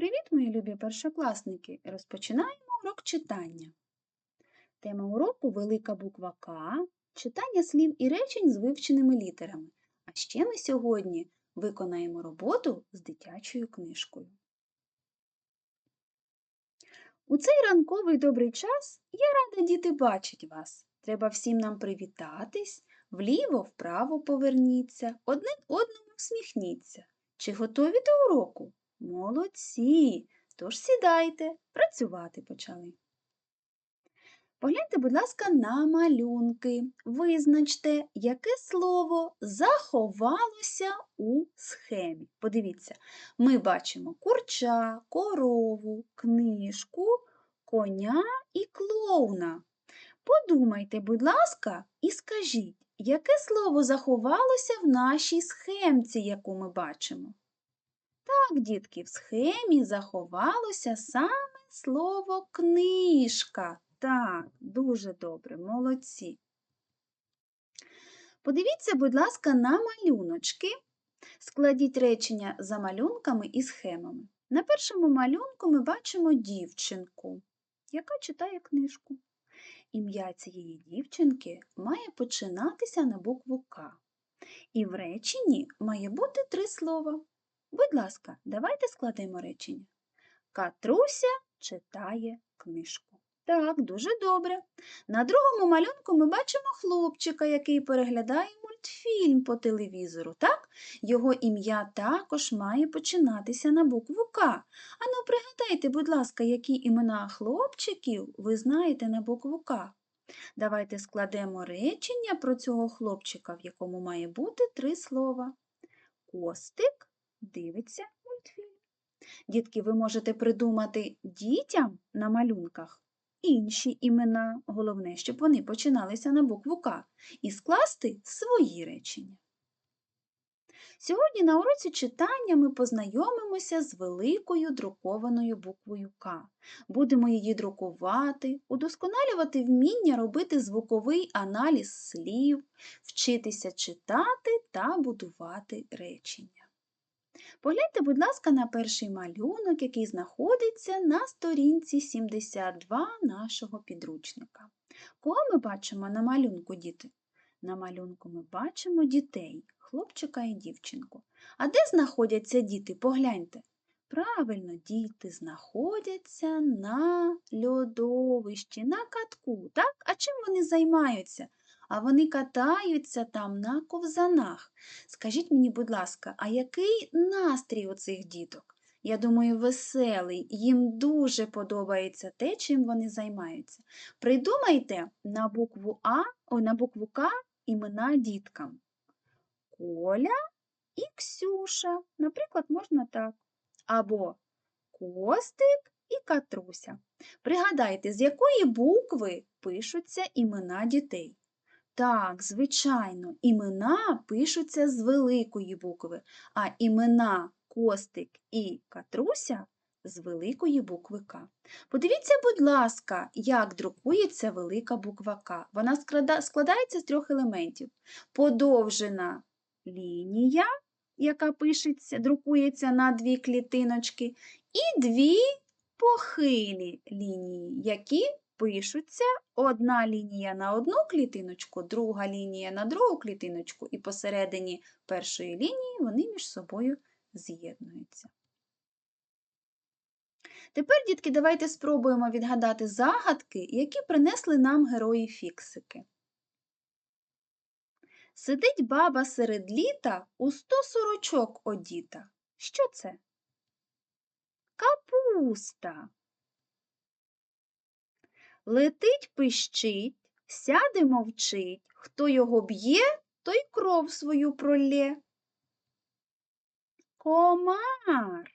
Привіт, мої любі першокласники! Розпочинаємо урок читання. Тема уроку велика буква К, читання слів і речень з вивченими літерами. А ще ми сьогодні виконаємо роботу з дитячою книжкою. У цей ранковий добрий час я рада діти бачить вас. Треба всім нам привітатись, вліво-вправо поверніться, один одному всміхніться. Чи готові до уроку? Молодці! Тож сідайте, працювати почали. Погляньте, будь ласка, на малюнки. Визначте, яке слово заховалося у схемі. Подивіться, ми бачимо курча, корову, книжку, коня і клоуна. Подумайте, будь ласка, і скажіть, яке слово заховалося в нашій схемці, яку ми бачимо? Дітки, в схемі заховалося саме слово книжка. Так, дуже добре, молодці. Подивіться, будь ласка, на малюночки. Складіть речення за малюнками і схемами. На першому малюнку ми бачимо дівчинку, яка читає книжку. Ім'я цієї дівчинки має починатися на букву К. І в реченні має бути три слова. Будь ласка, давайте складемо речення. Катруся читає книжку. Так, дуже добре. На другому малюнку ми бачимо хлопчика, який переглядає мультфільм по телевізору. Так? Його ім'я також має починатися на букву К. Ану, пригадайте, будь ласка, які імена хлопчиків ви знаєте на букву К. Давайте складемо речення про цього хлопчика, в якому має бути три слова. Костик дивиться мультфільм. Дітки, ви можете придумати дітям на малюнках інші імена, головне, щоб вони починалися на букву К, і скласти свої речення. Сьогодні на уроці читання ми познайомимося з великою друкованою буквою К. Будемо її друкувати, удосконалювати вміння робити звуковий аналіз слів, вчитися читати та будувати речення. Погляньте, будь ласка, на перший малюнок, який знаходиться на сторінці 72 нашого підручника. Кого ми бачимо на малюнку, діти? На малюнку ми бачимо дітей, хлопчика і дівчинку. А де знаходяться діти? Погляньте. Правильно, діти знаходяться на льодовищі, на катку. Так? А чим вони займаються? А вони катаються там на ковзанах. Скажіть мені, будь ласка, а який настрій у цих діток? Я думаю, веселий, їм дуже подобається те, чим вони займаються. Придумайте на букву А, о, на букву К імена діткам. Коля і Ксюша. Наприклад, можна так. Або Костик і Катруся. Пригадайте, з якої букви пишуться імена дітей. Так, звичайно, імена пишуться з великої букви, а імена Костик і Катруся з великої букви К. Подивіться, будь ласка, як друкується велика буква К. Вона складається з трьох елементів. Подовжена лінія, яка пишеться, друкується на дві клітиночки, і дві похилі лінії, які пишуться одна лінія на одну клітиночку, друга лінія на другу клітиночку, і посередині першої лінії вони між собою з'єднуються. Тепер, дітки, давайте спробуємо відгадати загадки, які принесли нам герої фіксики. Сидить баба серед літа у сто сорочок одіта. Що це? Капуста. Летить, пищить, сяде мовчить, хто його б'є, той кров свою пролє. Комар.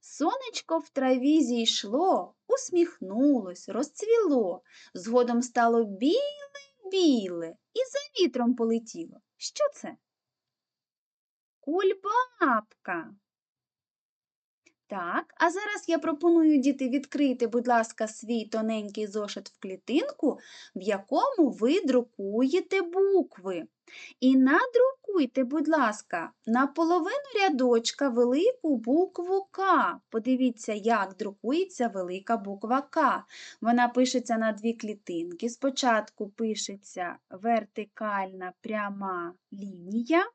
Сонечко в траві зійшло, усміхнулось, розцвіло, згодом стало біле-біле і за вітром полетіло. Що це? Кульбабка. Так, а зараз я пропоную діти відкрити, будь ласка, свій тоненький зошит в клітинку, в якому ви друкуєте букви. І надрукуйте, будь ласка, на половину рядочка велику букву К. Подивіться, як друкується велика буква К. Вона пишеться на дві клітинки. Спочатку пишеться вертикальна пряма лінія.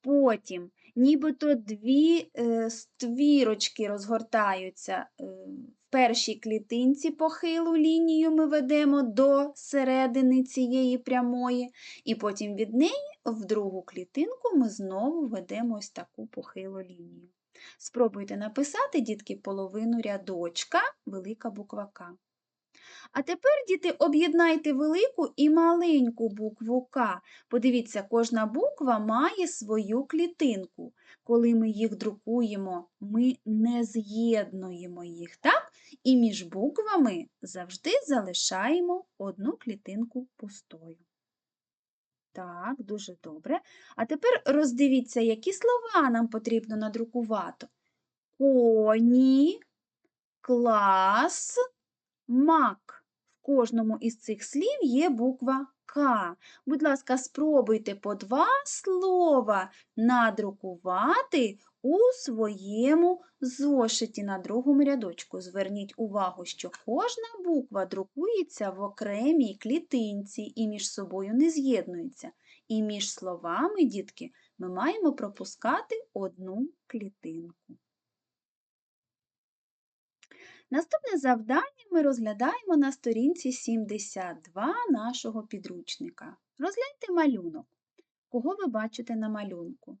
Потім нібито дві е, ствірочки розгортаються. Е, в першій клітинці похилу лінію ми ведемо до середини цієї прямої, і потім від неї в другу клітинку ми знову ведемо ось таку похилу лінію. Спробуйте написати, дітки, половину рядочка, велика буква К. А тепер, діти, об'єднайте велику і маленьку букву К. Подивіться, кожна буква має свою клітинку. Коли ми їх друкуємо, ми не з'єднуємо їх, так? І між буквами завжди залишаємо одну клітинку пустою. Так, дуже добре. А тепер роздивіться, які слова нам потрібно надрукувати. Коні, клас, мак В кожному із цих слів є буква К. Будь ласка, спробуйте по два слова надрукувати у своєму зошиті на другому рядочку. Зверніть увагу, що кожна буква друкується в окремій клітинці і між собою не з'єднується. І між словами, дітки, ми маємо пропускати одну клітинку. Наступне завдання ми розглядаємо на сторінці 72 нашого підручника. Розгляньте малюнок. Кого ви бачите на малюнку?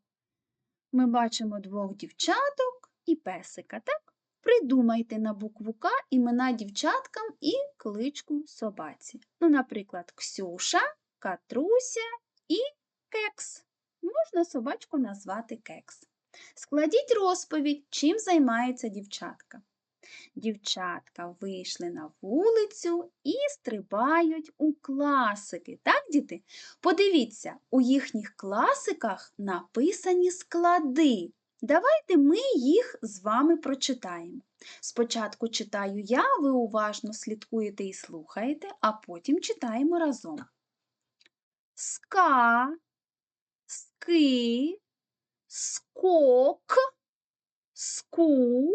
Ми бачимо двох дівчаток і песика, так? Придумайте на букву К імена дівчаткам і кличку собаці. Ну, Наприклад, Ксюша, Катруся і кекс. Можна собачку назвати кекс. Складіть розповідь, чим займається дівчатка. Дівчатка вийшли на вулицю і стрибають у класики. Так, діти? Подивіться, у їхніх класиках написані склади. Давайте ми їх з вами прочитаємо. Спочатку читаю я, ви уважно слідкуєте і слухаєте, а потім читаємо разом. Ска, ски, скок, ску,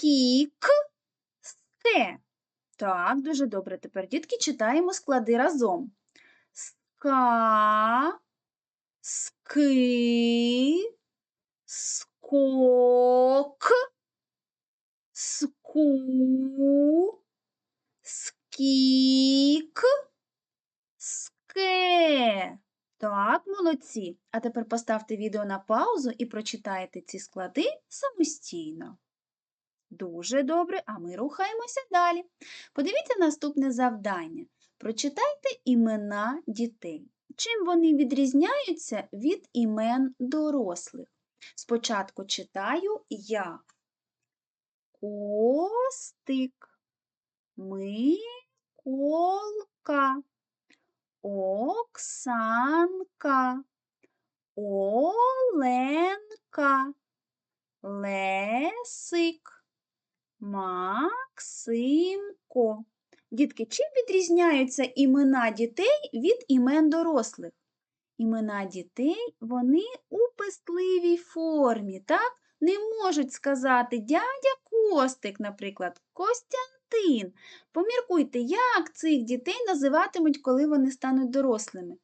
скік, сте. Так, дуже добре. Тепер, дітки, читаємо склади разом. Ска, ски, скок, ску, скік, ске. Так, молодці. А тепер поставте відео на паузу і прочитайте ці склади самостійно. Дуже добре, а ми рухаємося далі. Подивіться наступне завдання. Прочитайте імена дітей. Чим вони відрізняються від імен дорослих? Спочатку читаю я. Костик, Миколка, Оксанка, Оленка, Лесик. Максимко. Дітки, чим відрізняються імена дітей від імен дорослих? Імена дітей вони у пестливій формі, так? Не можуть сказати дядя Костик, наприклад, Костянтин. Поміркуйте, як цих дітей називатимуть, коли вони стануть дорослими?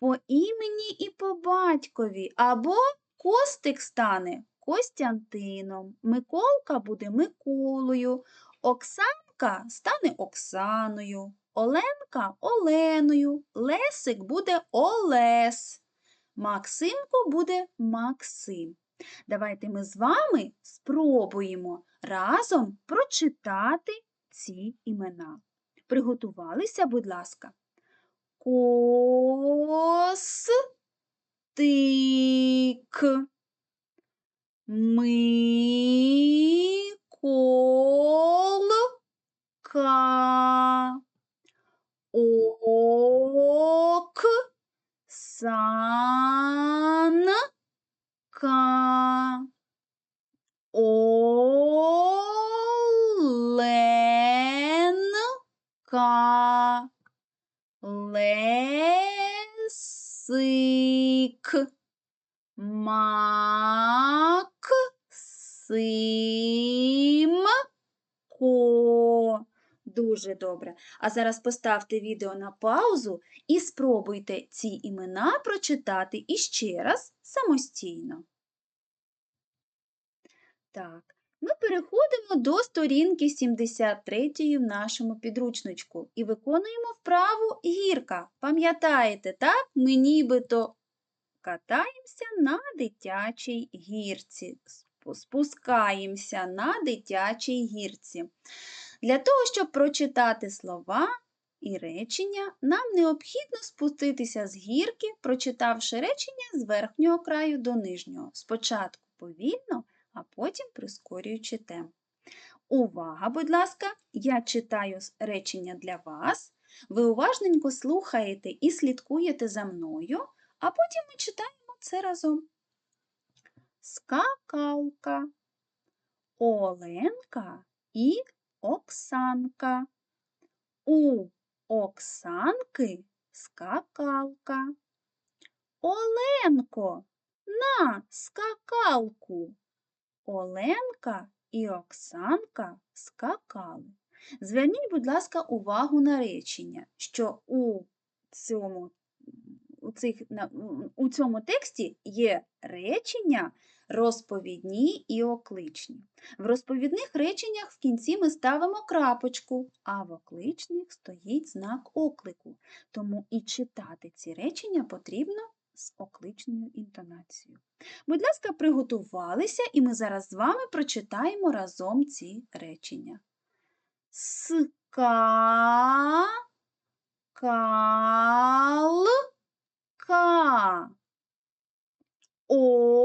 По імені і по батькові, або Костик стане Костянтином, Миколка буде Миколою, Оксанка стане Оксаною, Оленка Оленою, Лесик буде Олес, Максимко буде Максим. Давайте ми з вами спробуємо разом прочитати ці імена. Приготувалися, будь ласка. Костик. Миколка. Оксанка. Оленка. Лесик. Ма. Максимко. Дуже добре. А зараз поставте відео на паузу і спробуйте ці імена прочитати іще раз самостійно. Так, ми переходимо до сторінки 73 в нашому підручничку і виконуємо вправу гірка. Пам'ятаєте, так? Ми нібито катаємося на дитячій гірці, спускаємося на дитячій гірці. Для того, щоб прочитати слова і речення, нам необхідно спуститися з гірки, прочитавши речення з верхнього краю до нижнього. Спочатку повільно, а потім прискорюючи темп. Увага, будь ласка, я читаю речення для вас. Ви уважненько слухаєте і слідкуєте за мною, а потім ми читаємо це разом. Скакалка, Оленка і Оксанка. У Оксанки скакалка. Оленко, на скакалку. Оленка і Оксанка скакали. Зверніть, будь ласка, увагу на речення, що у цьому, у, цих, у цьому тексті є речення розповідні і окличні. В розповідних реченнях в кінці ми ставимо крапочку, а в окличних стоїть знак оклику. Тому і читати ці речення потрібно з окличною інтонацією. Будь ласка, приготувалися, і ми зараз з вами прочитаємо разом ці речення. Ска, Оленка.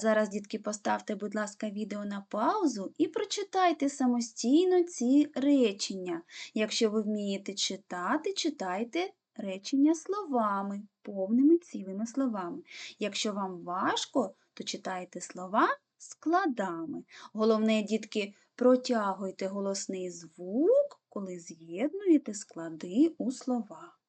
Зараз, дітки, поставте, будь ласка, відео на паузу і прочитайте самостійно ці речення. Якщо ви вмієте читати, читайте речення словами, повними цілими словами. Якщо вам важко, то читайте слова складами. Головне, дітки, протягуйте голосний звук, коли з'єднуєте склади у слова.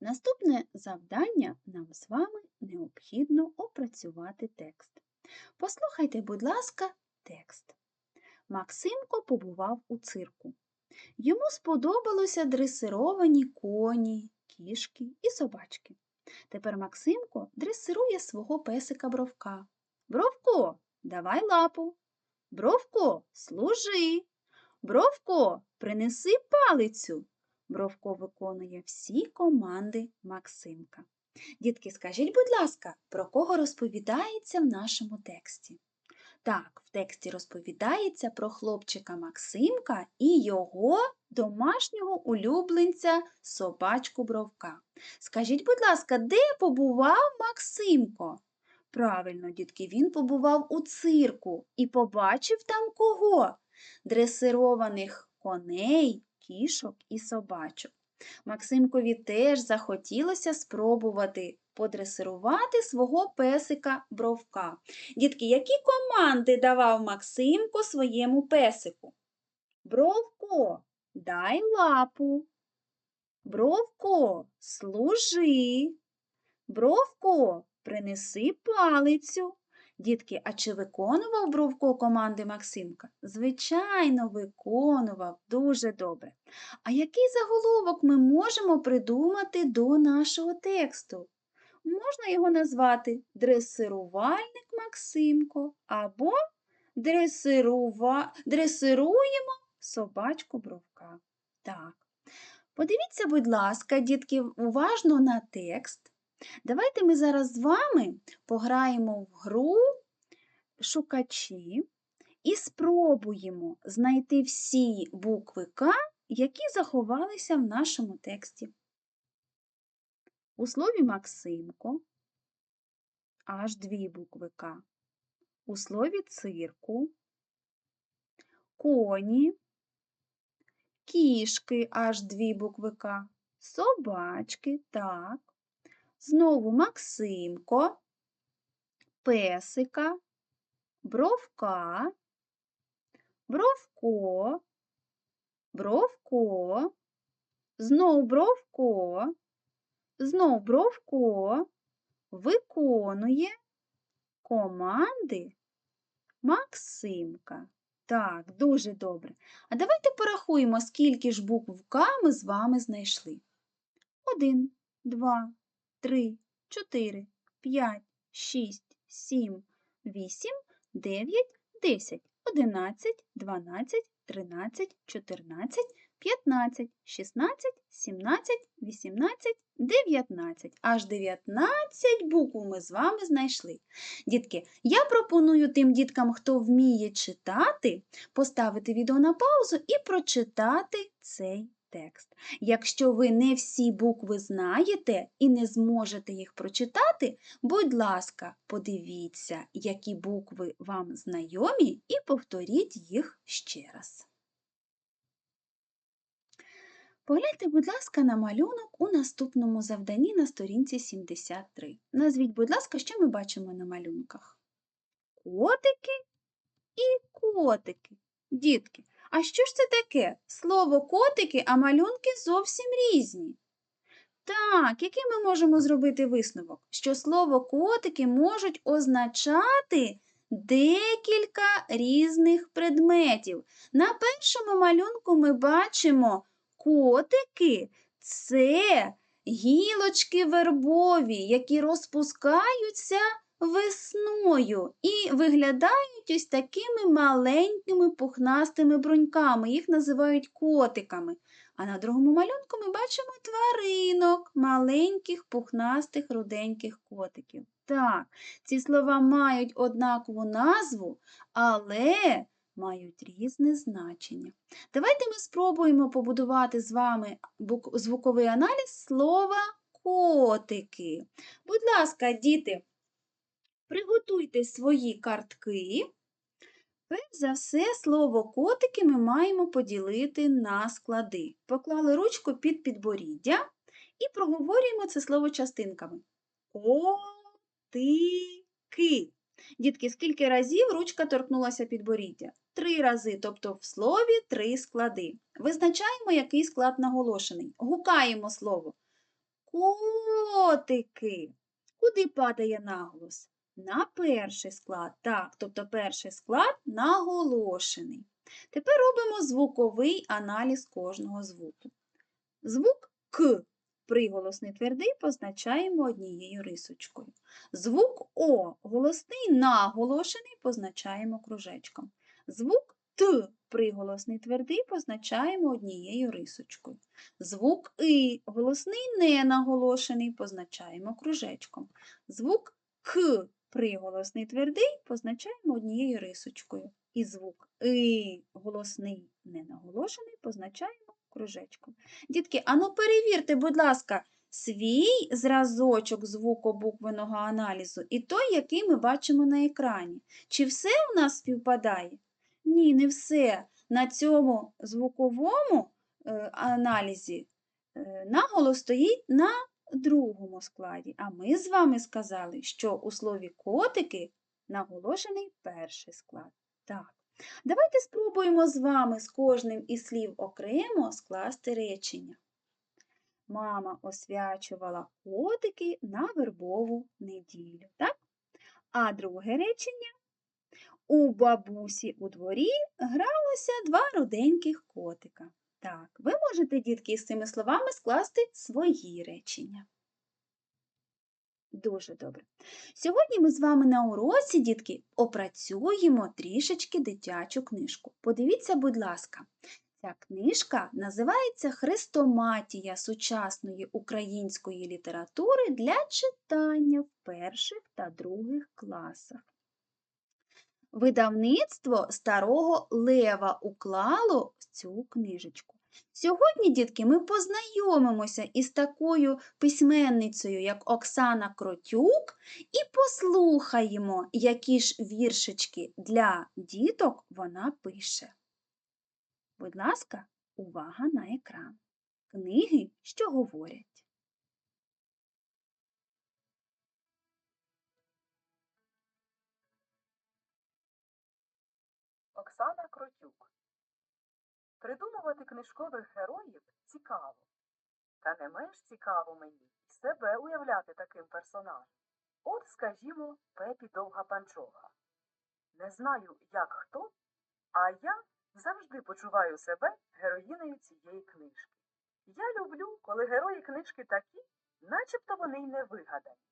Наступне завдання нам з вами необхідно опрацювати текст. Послухайте, будь ласка, текст. Максимко побував у цирку. Йому сподобалося дресировані коні, кішки і собачки. Тепер Максимко дресирує свого песика Бровка. Бровко, давай лапу. Бровко, служи. Бровко, принеси палицю. Бровко виконує всі команди Максимка. Дітки, скажіть, будь ласка, про кого розповідається в нашому тексті? Так, в тексті розповідається про хлопчика Максимка і його домашнього улюбленця собачку Бровка. Скажіть, будь ласка, де побував Максимко? Правильно, дітки, він побував у цирку і побачив там кого? Дресированих коней, кішок і собачок. Максимкові теж захотілося спробувати подресирувати свого песика Бровка. Дітки, які команди давав Максимко своєму песику? Бровко, дай лапу. Бровко, служи. Бровко, принеси палицю. Дітки, а чи виконував Бровко команди Максимка? Звичайно, виконував дуже добре. А який заголовок ми можемо придумати до нашого тексту? Можна його назвати дресирувальник Максимко або дресирува... дресируємо собачку Бровка. Так. Подивіться, будь ласка, дітки, уважно на текст. Давайте ми зараз з вами пограємо в гру шукачі і спробуємо знайти всі букви К, які заховалися в нашому тексті. У слові Максимко аж дві букви К. У слові цирку, коні, кішки аж дві букви К, собачки, так. Знову Максимко, песика, бровка, бровко, бровко, знов бровко, знов бровко, виконує команди Максимка. Так, дуже добре. А давайте порахуємо, скільки ж букв К ми з вами знайшли. Один, два, три, чотири, п'ять, шість, сім, вісім, дев'ять, десять, одинадцять, дванадцять, тринадцять, чотирнадцять, п'ятнадцять, шістнадцять, сімнадцять, вісімнадцять, дев'ятнадцять. Аж дев'ятнадцять букв ми з вами знайшли. Дітки, я пропоную тим діткам, хто вміє читати, поставити відео на паузу і прочитати цей текст. Якщо ви не всі букви знаєте і не зможете їх прочитати, будь ласка, подивіться, які букви вам знайомі, і повторіть їх ще раз. Погляньте, будь ласка, на малюнок у наступному завданні на сторінці 73. Назвіть, будь ласка, що ми бачимо на малюнках? Котики і котики. Дітки, а що ж це таке? Слово котики, а малюнки зовсім різні. Так, який ми можемо зробити висновок? Що слово котики можуть означати декілька різних предметів. На першому малюнку ми бачимо котики це гілочки вербові, які розпускаються весною і виглядають ось такими маленькими пухнастими бруньками. Їх називають котиками. А на другому малюнку ми бачимо тваринок, маленьких пухнастих руденьких котиків. Так, ці слова мають однакову назву, але мають різне значення. Давайте ми спробуємо побудувати з вами звуковий аналіз слова котики. Будь ласка, діти, Приготуйте свої картки. Перш за все, слово котики ми маємо поділити на склади. Поклали ручку під підборіддя і проговорюємо це слово частинками. Котики. Дітки, скільки разів ручка торкнулася підборіддя? Три рази, тобто в слові три склади. Визначаємо, який склад наголошений. Гукаємо слово. Котики. Куди падає наголос? На перший склад. Так, тобто перший склад наголошений. Тепер робимо звуковий аналіз кожного звуку. Звук К. Приголосний твердий позначаємо однією рисочкою. Звук О голосний наголошений позначаємо кружечком. Звук Т приголосний твердий позначаємо однією рисочкою. Звук И голосний ненаголошений позначаємо кружечком. Звук К Приголосний твердий позначаємо однією рисочкою. І звук И голосний ненаголошений позначаємо кружечком. Дітки, ану перевірте, будь ласка, свій зразочок звукобуквеного аналізу і той, який ми бачимо на екрані. Чи все у нас співпадає? Ні, не все. На цьому звуковому е, аналізі е, наголос стоїть на другому складі. А ми з вами сказали, що у слові котики наголошений перший склад. Так. Давайте спробуємо з вами з кожним із слів окремо скласти речення. Мама освячувала котики на вербову неділю. так? А друге речення. У бабусі у дворі гралося два руденьких котика. Так, ви можете, дітки, з цими словами скласти свої речення. Дуже добре. Сьогодні ми з вами на уроці, дітки, опрацюємо трішечки дитячу книжку. Подивіться, будь ласка, ця книжка називається Хрестоматія сучасної української літератури для читання в перших та других класах. Видавництво старого Лева уклало цю книжечку. Сьогодні, дітки, ми познайомимося із такою письменницею, як Оксана Кротюк, і послухаємо, які ж віршички для діток вона пише. Будь ласка, увага на екран. Книги, що говорять. Придумувати книжкових героїв цікаво. Та не менш цікаво мені себе уявляти таким персонажем. От, скажімо, Пепі Довга Панчоха. Не знаю, як хто, а я завжди почуваю себе героїнею цієї книжки. Я люблю, коли герої книжки такі, начебто вони й не вигадані.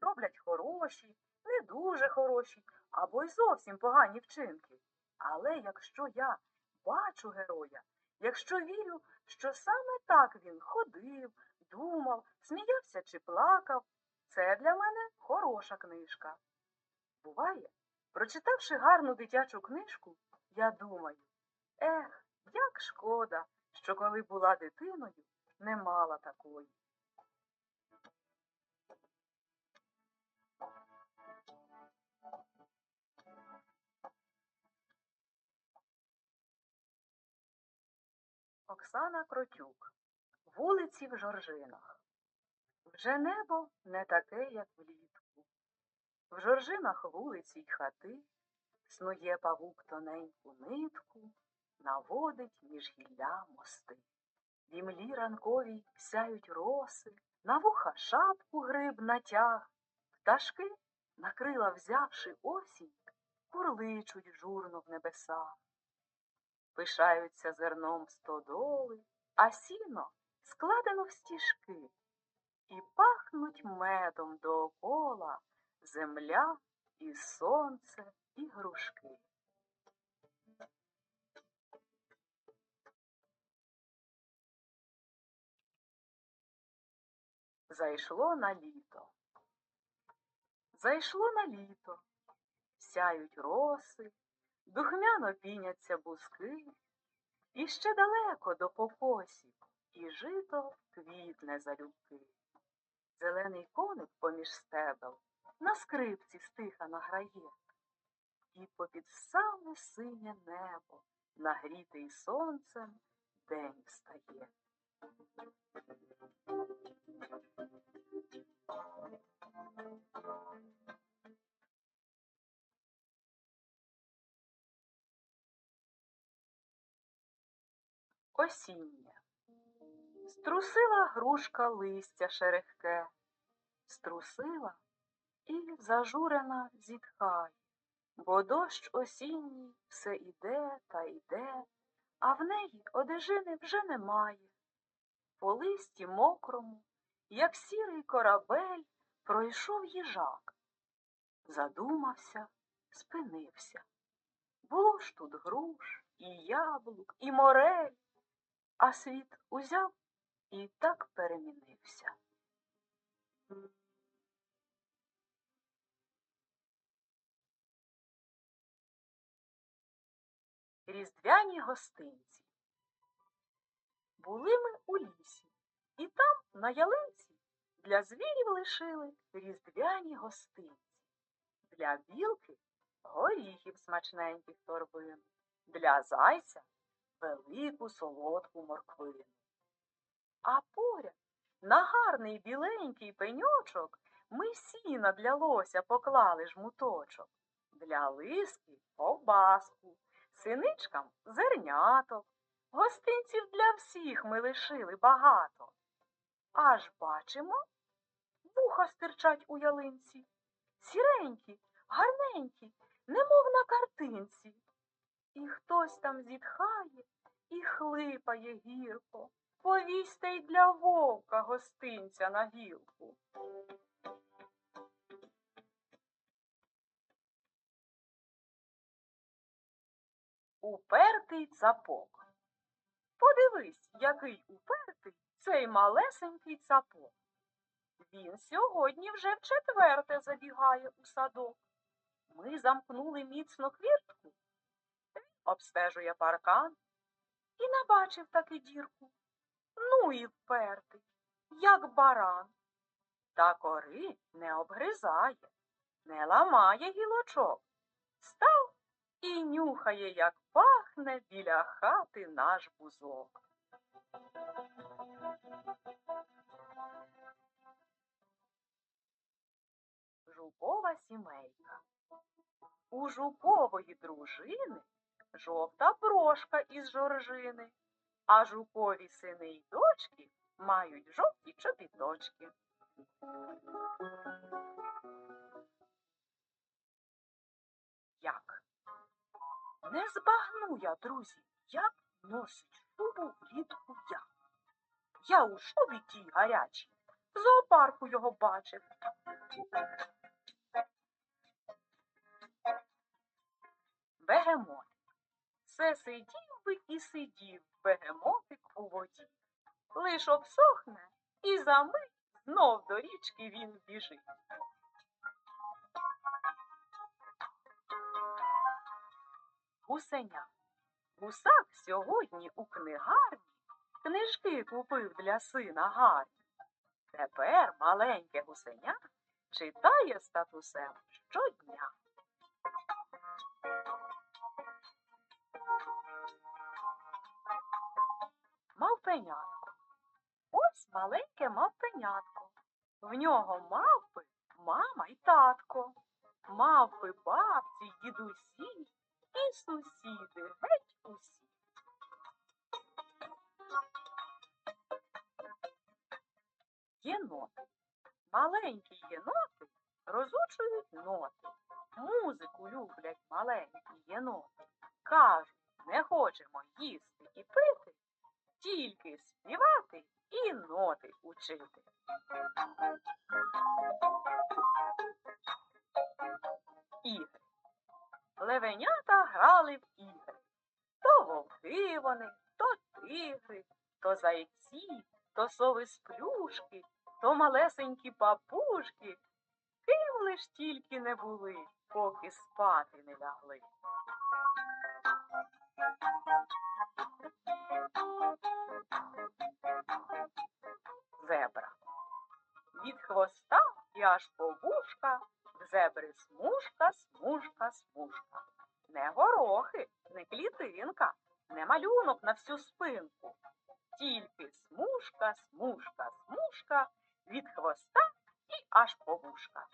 Роблять хороші, не дуже хороші або й зовсім погані вчинки. Але якщо я бачу героя, якщо вірю, що саме так він ходив, думав, сміявся чи плакав, це для мене хороша книжка. Буває, прочитавши гарну дитячу книжку, я думаю, ех, як шкода, що коли була дитиною, не мала такої. Оксана Кротюк. Вулиці в Жоржинах. Вже небо не таке, як влітку. В Жоржинах вулиці й хати, снує павук тоненьку нитку, наводить між гілля мости. В імлі ранковій сяють роси, на вуха шапку гриб натяг, пташки, на крила взявши осінь, курличуть журно в небесах пишаються зерном стодоли, а сіно складено в стіжки, і пахнуть медом доокола земля і сонце, і грушки. Зайшло на літо. Зайшло на літо, сяють роси, духмяно піняться бузки, і ще далеко до покосів, і жито квітне залюбки. Зелений коник поміж стебел на скрипці стиха награє, і попід саме синє небо, нагрітий сонцем, день встає. Осіння. Струсила грушка листя шерехке, струсила і зажурена зітхає, бо дощ осінній все іде та йде, а в неї одежини вже немає. По листі мокрому, як сірий корабель, пройшов їжак. Задумався, спинився. Було ж тут груш, і яблук, і морель а світ узяв і так перемінився. Різдвяні гостинці. Були ми у лісі, і там, на ялинці, для звірів лишили різдвяні гостинці. Для білки горіхів смачненьких торбин, для зайця велику солодку морквину. А поряд на гарний біленький пеньочок ми сіна для лося поклали жмуточок, для лиски ковбаску, синичкам зерняток, гостинців для всіх ми лишили багато. Аж бачимо, вуха стирчать у ялинці. сіренькі, гарненькі, немов на картинці. І хтось там зітхає і хлипає гірко. Повісьте й для вовка гостинця на гілку. Упертий цапок. Подивись, який упертий цей малесенький цапок. Він сьогодні вже вчетверте забігає у садок. Ми замкнули міцно хвіртку. Обстежує паркан і набачив таки дірку. Ну і впертий, як баран. Та кори не обгризає, не ламає гілочок. Став і нюхає, як пахне біля хати наш бузок. Жукова сімейка. У жукової дружини жовта брошка із жоржини, а жукові сини й дочки мають жовті чобіточки. Як? Не збагну я, друзі, як носить шубу влітку я. Я у шубі тій гарячій, в зоопарку його бачив. Бегемот. Все сидів би і сидів бегемотик у воді. Лиш обсохне, і за мить знов до річки він біжить. Гусеня. Гусак сьогодні у книгарні книжки купив для сина гарні. Тепер маленьке гусеня читає статусем щодня. Мавпенятко. Ось маленьке мавпенятко. В нього мавпи мама й татко. Мавпи бабці, дідусі і сусіди геть усі. Єноти. Маленькі єноти розучують ноти. Музику люблять маленькі єноти. Кажуть, не хочемо їсти і пити, тільки співати і ноти учити. Ігри. Левенята грали в ігри. То вовки вони, то тигри, то зайці, то сови з плюшки, то малесенькі папушки. Ким лиш тільки не були, поки спати не лягли. Зебра. Від хвоста і аж по вушка, в зебри смужка, смужка, смужка. Не горохи, не клітинка, не малюнок на всю спинку. Тільки смужка, смужка, смужка від хвоста і аж по вушка.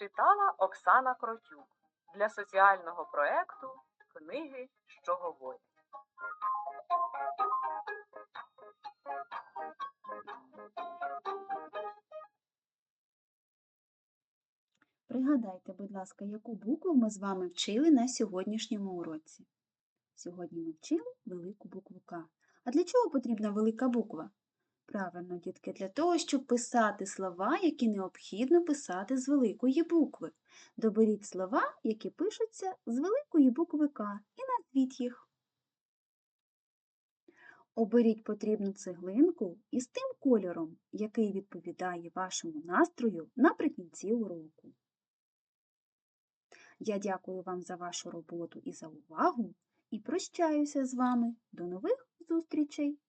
Читала Оксана Кротюк для соціального проекту Книги, що говорять. Пригадайте, будь ласка, яку букву ми з вами вчили на сьогоднішньому уроці. Сьогодні ми вчили велику букву К. А для чого потрібна велика буква? Правильно, дітки, для того, щоб писати слова, які необхідно писати з великої букви. Доберіть слова, які пишуться з великої букви К, і назвіть їх. Оберіть потрібну цеглинку із тим кольором, який відповідає вашому настрою наприкінці уроку. Я дякую вам за вашу роботу і за увагу і прощаюся з вами. До нових зустрічей!